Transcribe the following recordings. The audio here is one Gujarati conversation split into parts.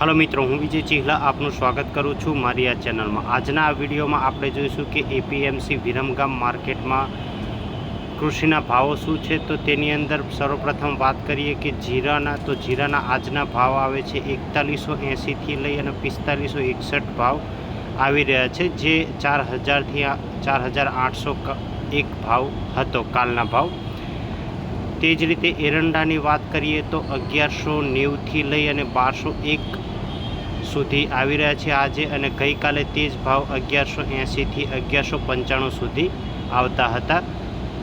હાલો મિત્રો, હું વિજય ચિહલા આપનું સ્વાગત કરું છું મારી આ ચેનલમાં. આજના આ વિડીયોમાં આપણે જોઈશું કે એપીએમસી વિરમગામ માર્કેટમાં કૃષિના ભાવો શું છે? તો તેની અંદર સર્વપ્રથમ વાત કરીએ કે જીરાના, તો જીરાના આજના ભાવ આવે છે એકતાલીસો એંસીથી લઈ અને પિસ્તાલીસો એકસઠ ભાવ આવી રહ્યા છે, જે ચાર હજારથી ચાર હજાર આઠસો એક ભાવ હતો કાલના ભાવ. તે જ રીતે એરંડાની વાત કરીએ તો અગિયારસો નેવુંથી લઈ અને બારસો એક સુધી આવી રહ્યા છે આજે અને ગઈકાલે તે જ ભાવ અગિયારસો એંસીથી અગિયારસો પંચાણું સુધી આવતા હતા.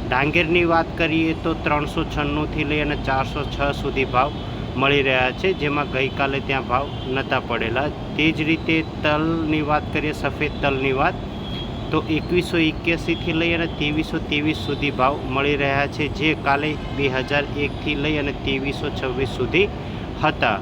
ડાંગેરની વાત કરીએ તો ત્રણસો છન્નુંથી લઈ અને ચારસો છ સુધી ભાવ મળી રહ્યા છે, જેમાં ગઈકાલે ત્યાં ભાવ નહોતા પડેલા. તે જ રીતે તલની વાત કરીએ, સફેદ તલની વાત, તો એકવીસો એક્યાસીથી લઈ અને ત્રેવીસો ત્રેવીસ સુધી ભાવ મળી રહ્યા છે, જે કાલે બે હજાર એકથી લઈ અને ત્રેવીસો છવ્વીસ સુધી હતા.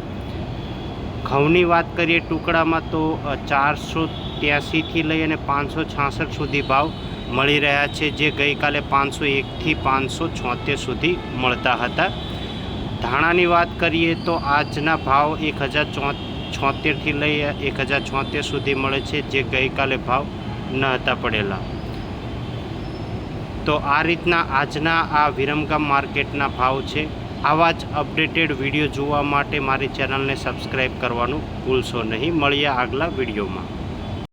ઘઉંની વાત કરીએ ટુકડામાં તો ચારસો ત્યાસીથી લઈ અને પાંચસો છાસઠ સુધી ભાવ મળી રહ્યા છે, જે ગઈકાલે પાંચસો એકથી પાંચસો છોતેર સુધી મળતા હતા. ધાણાની વાત કરીએ તો આજના ભાવ એક હજાર છોતેરથી લઈ એક હજાર છોતેર સુધી મળે છે, જે ગઈકાલે ભાવ ન હતા પડેલા. તો આ રીતના આજના આ વિરમગામ માર્કેટના ભાવ છે. આવા જ અપડેટેડ વીડિયો જોવા માટે મારી ચેનલને સબસ્ક્રાઈબ કરવાનું ભૂલશો નહીં. મળીએ આગલા વિડીયોમાં.